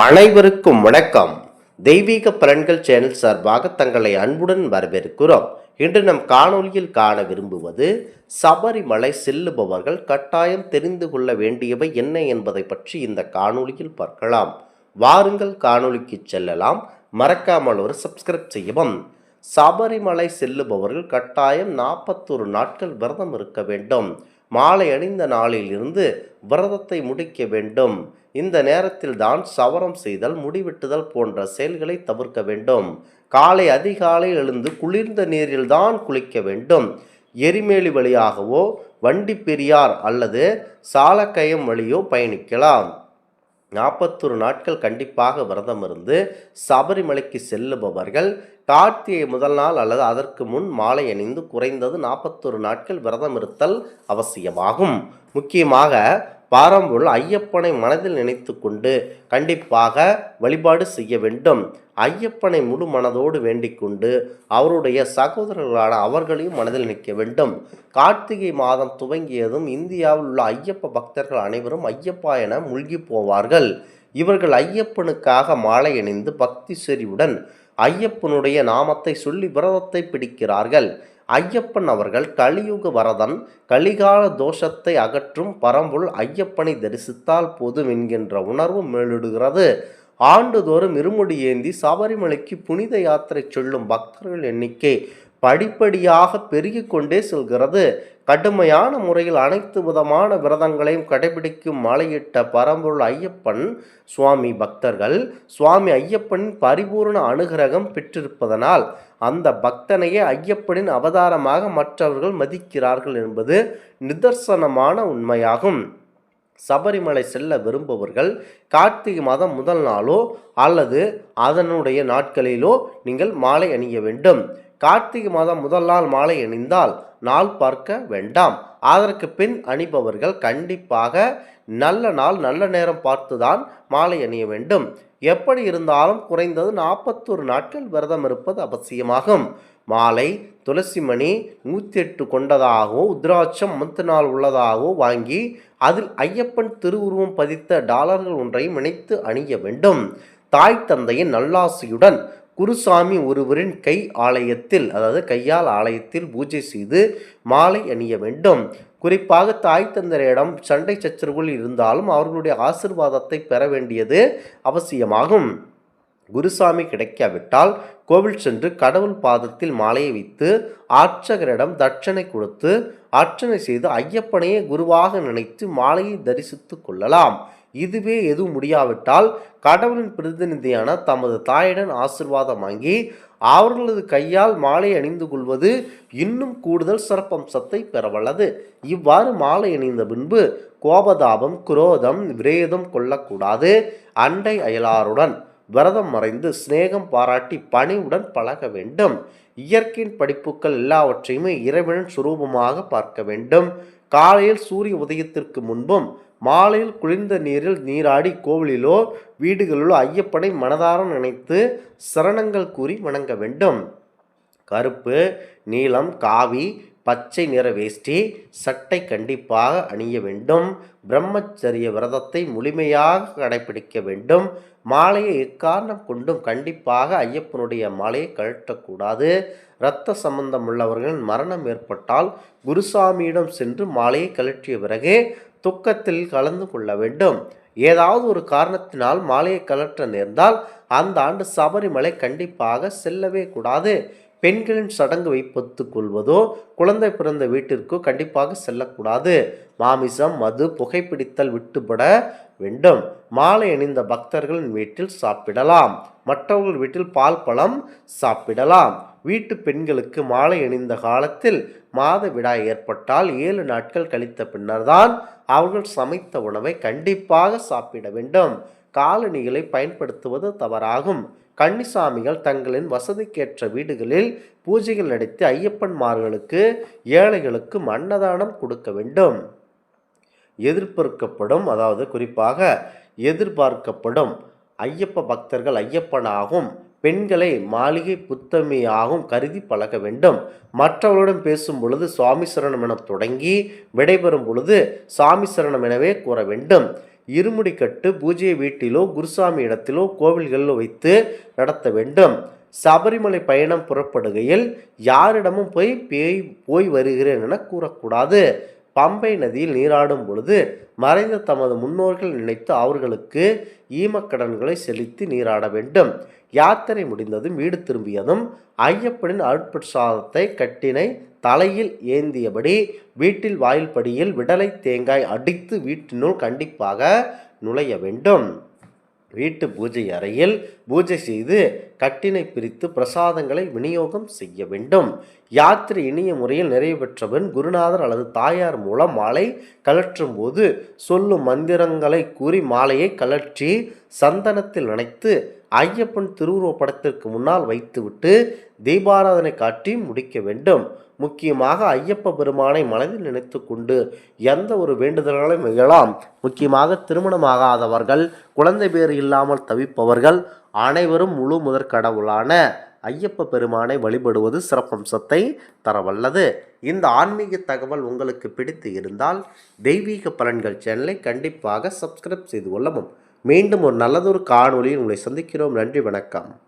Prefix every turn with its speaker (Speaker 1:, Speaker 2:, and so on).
Speaker 1: அனைவருக்கும் வணக்கம். தெய்வீக பலன்கள் சேனல் சார்பாக தங்களை அன்புடன் வரவேற்கிறோம். இன்று நம் காணொலியில் காண விரும்புவது சபரிமலை செல்லுபவர்கள் கட்டாயம் தெரிந்து கொள்ள வேண்டியவை என்ன என்பதை பற்றி இந்த காணொலியில் பார்க்கலாம். வாருங்கள் காணொலிக்கு செல்லலாம். மறக்காமல் ஒரு சப்ஸ்கிரைப் செய்யவும். சபரிமலை செல்லுபவர்கள் கட்டாயம் நாற்பத்தொரு நாட்கள் விரதம் இருக்க வேண்டும். மாலை அணிந்த நாளில் இருந்து விரதத்தை முடிக்க வேண்டும். இந்த நேரத்தில் தான் சவரம் செய்தல் முடிவெட்டுதல் போன்ற செயல்களை தவிர்க்க வேண்டும். காலை அதிகாலை எழுந்து குளிர்ந்த நீரில் தான் குளிக்க வேண்டும். எரிமேலி வழியாகவோ வண்டி பெரியார் அல்லது சாலக்கயம் வழியோ பயணிக்கலாம். நாற்பத்தொரு நாட்கள் கண்டிப்பாக விரதம் இருந்து சபரிமலைக்கு செல்லுபவர்கள் கார்த்திகை முதல் நாள் அல்லது அதற்கு முன் மாலை அணிந்து குறைந்தது நாற்பத்தொரு நாட்கள் விரதம் இருத்தல் அவசியமாகும். முக்கியமாக பாரம்பொருள் ஐயப்பனை மனதில் நினைத்து கொண்டு கண்டிப்பாக வழிபாடு செய்ய வேண்டும். ஐயப்பனை முழு மனதோடு வேண்டிக் கொண்டு அவருடைய சகோதரர்களான அவர்களையும் மனதில் நிற்க வேண்டும். கார்த்திகை மாதம் துவங்கியதும் இந்தியாவில் உள்ள ஐயப்ப பக்தர்கள் அனைவரும் ஐயப்பா என மூழ்கி போவார்கள். இவர்கள் ஐயப்பனுக்காக மாலை அணிந்து பக்தி செறிவுடன் ஐயப்பனுடைய நாமத்தை சொல்லி விரதத்தை பிடிக்கிறார்கள். ஐயப்பன் அவர்கள் கலியுக வரதன் கலிகால தோஷத்தை அகற்றும் பரம்பொருள் ஐயப்பனை தரிசித்தால் போதும் என்கின்ற உணர்வு மேலிடுகிறது. ஆண்டுதோறும் இருமுடி ஏந்தி சபரிமலைக்கு புனித யாத்திரை செல்லும் பக்தர்கள் எண்ணிக்கை படிப்படியாக பெருகி கொண்டே செல்கிறது. கடுமையான முறையில் அனைத்து விதமான விரதங்களையும் கடைபிடிக்கும் மலையிட்ட பரம்பொருள் ஐயப்பன் சுவாமி பக்தர்கள் சுவாமி ஐயப்பனின் பரிபூர்ண அனுகிரகம் பெற்றிருப்பதனால் அந்த பக்தனையே ஐயப்பனின் அவதாரமாக மற்றவர்கள் மதிக்கிறார்கள் என்பது நிதர்சனமான உண்மையாகும். சபரிமலை செல்ல விரும்புபவர்கள் கார்த்திகை மாதம் முதல் நாளோ அல்லது அதனுடைய நாட்களிலோ நீங்கள் மாலை அணிய வேண்டும். கார்த்திகை மாதம் முதல் நாள் மாலை அணிந்தால் நாள் பார்க்க வேண்டாம். அதற்கு பின் அணிபவர்கள் கண்டிப்பாக நல்ல நாள் நல்ல நேரம் பார்த்துதான் மாலை அணிய வேண்டும். எப்படி இருந்தாலும் குறைந்தது நாற்பத்தொரு நாட்கள் விரதம் இருப்பது அவசியமாகும். மாலை துளசி மணி நூற்றி எட்டு கொண்டதாகவோ உத்ராட்சம் முத்து நாள் உள்ளதாகவோ வாங்கி அதில் ஐயப்பன் திருவுருவம் பதித்த டாலர்கள் ஒன்றையும் இணைத்து அணிய வேண்டும். தாய் தந்தையின் நல்லாசியுடன் குருசாமி ஒருவரின் கை ஆலயத்தில் அதாவது கையால் ஆலயத்தில் பூஜை செய்து மாலை அணிய வேண்டும். குறிப்பாக தாய் தந்தரிடம் சண்டை சச்சரவுகள் இருந்தாலும் அவர்களுடைய ஆசிர்வாதத்தை பெற வேண்டியது அவசியமாகும். குருசாமி கிடைக்காவிட்டால் கோவில் சென்று கடவுள் பாதத்தில் மாலையை வைத்து ஆர்ச்சகரிடம் தட்சணை கொடுத்து அர்ச்சனை செய்து ஐயப்பனையே குருவாக நினைத்து மாலையை தரிசித்து கொள்ளலாம். இதுவே எதுவும் முடியாவிட்டால் கடவுளின் பிரதிநிதியான தமது தாயிடம் ஆசிர்வாதம் வாங்கி அவர்களது கையால் மாலை அணிந்து கொள்வது இன்னும் கூடுதல் சிறப்பம்சத்தை பெறவல்லது. இவ்வாறு மாலை அணிந்த பின்பு கோபதாபம் குரோதம் விரேதம் கொள்ளக்கூடாது. அண்டை அயலாருடன் விரதம் மறைந்து சிநேகம் பாராட்டி பணிவுடன் பழக வேண்டும். இயற்கையின் படிப்புகள் எல்லாவற்றையுமே இறைவனின் சுரூபமாக பார்க்க வேண்டும். காலையில் சூரிய உதயத்திற்கு முன்பும் மாலையில் குளிர்ந்த நீரில் நீராடி கோவிலிலோ வீடுகளிலோ ஐயப்பனை மனதார நினைத்து சரணங்கள் கூறி வணங்க வேண்டும். கருப்பு நீலம் காவி பச்சை நிற வேஷ்டி சட்டை கண்டிப்பாக அணிய வேண்டும். பிரம்மச்சரிய விரதத்தை முழுமையாக கடைபிடிக்க வேண்டும். மாலையை எக்காரணம் கொண்டும் கண்டிப்பாக ஐயப்பனுடைய மாலையை கழட்டக்கூடாது இரத்த சம்பந்தம் உள்ளவர்களின் மரணம் ஏற்பட்டால் குருசாமியிடம் சென்று மாலையை கழற்றிய பிறகு துக்கத்தில் கலந்து கொள்ள வேண்டும். ஏதாவது ஒரு காரணத்தினால் மாலையை கலற்ற நேர்ந்தால் அந்த ஆண்டு சபரிமலை கண்டிப்பாக செல்லவே கூடாது. பெண்களின் சடங்கு வைப்பத்து கொள்வதோ குழந்தை பிறந்த வீட்டிற்கோ கண்டிப்பாக செல்லக்கூடாது. மாமிசம் மது புகைப்பிடித்தல் விட்டுபட வேண்டும். மாலை அணிந்த பக்தர்களின் வீட்டில் சாப்பிடலாம். மற்றவர்கள் வீட்டில் பால் பழம் சாப்பிடலாம். வீட்டு பெண்களுக்கு மாலை அணிந்த காலத்தில் மாத விடாய் ஏற்பட்டால் ஏழு நாட்கள் கழித்த பின்னர்தான் அவர்கள் சமைத்த உணவை கண்டிப்பாக சாப்பிட வேண்டும். காலணிகளை பயன்படுத்துவது தவறாகும். கன்னிசாமிகள் தங்களின் வசதிக்கேற்ற வீடுகளில் பூஜைகள் நடத்தி ஐயப்பன்மார்களுக்கு ஏழைகளுக்கு அன்னதானம் கொடுக்க வேண்டும். எதிர்பார்க்கப்படும் அதாவது குறிப்பாக எதிர்பார்க்கப்படும் ஐயப்ப பக்தர்கள் ஐயப்பனாகும். பெண்களை மாளிகை புத்தமையாகவும் கருதி பழக வேண்டும். மற்றவர்களுடன் பேசும் பொழுது சுவாமி சரணம் என தொடங்கி விடைபெறும் பொழுது சாமி சரணம் எனவே கூற வேண்டும். இருமுடி கட்டு பூஜை வீட்டிலோ குருசாமி இடத்திலோ கோவில்களிலோ வைத்து நடத்த வேண்டும். சபரிமலை பயணம் புறப்படுகையில் யாரிடமும் போய் பேய் போய் வருகிறேன் என கூறக்கூடாது. பம்பை நதியில் நீராடும் பொழுது மறைந்த தமது முன்னோர்கள் நினைத்து அவர்களுக்கு ஈமக்கடன்களை செலுத்தி நீராட வேண்டும். யாத்திரை முடிந்ததும் வீடு திரும்பியதும் ஐயப்பனின் அருட்பிரசாதத்தை கட்டினை தலையில் ஏந்தியபடி வீட்டில் வாயில்படியில் விடலை தேங்காய் அடித்து வீட்டினுள் கண்டிப்பாக நுழைய வேண்டும். வீட்டு பூஜை அறையில் பூஜை செய்து கட்டினை பிரித்து பிரசாதங்களை விநியோகம் செய்ய வேண்டும். யாத்திரை இனிய முறையில் நிறைவு பெற்றபின் குருநாதர் அல்லது தாயார் மூலம் மாலை கழற்றும் போது சொல்லும் மந்திரங்களை கூறி மாலையை கழற்றி சந்தனத்தில் நினைத்து ஐயப்பன் திருவுருவப்படத்திற்கு முன்னால் வைத்துவிட்டு தீபாராதனை காட்டி முடிக்க வேண்டும். முக்கியமாக ஐயப்ப பெருமானை மனதில் நினைத்து கொண்டு எந்த ஒரு வேண்டுதல்களையும் நிகழலாம். முக்கியமாக திருமணமாகாதவர்கள் குழந்தை பேர் இல்லாமல் தவிப்பவர்கள் அனைவரும் முழு முதற் கடவுளான ஐயப்ப பெருமானை வழிபடுவது சிறப்பம்சத்தை தரவல்லது. இந்த ஆன்மீக தகவல் உங்களுக்கு பிடித்து இருந்தால் தெய்வீக பலன்கள் சேனலை கண்டிப்பாக சப்ஸ்கிரைப் செய்து கொள்ளவும். மீண்டும் ஒரு நல்லதொரு காணொலியில் உங்களை சந்திக்கிறோம். நன்றி வணக்கம்.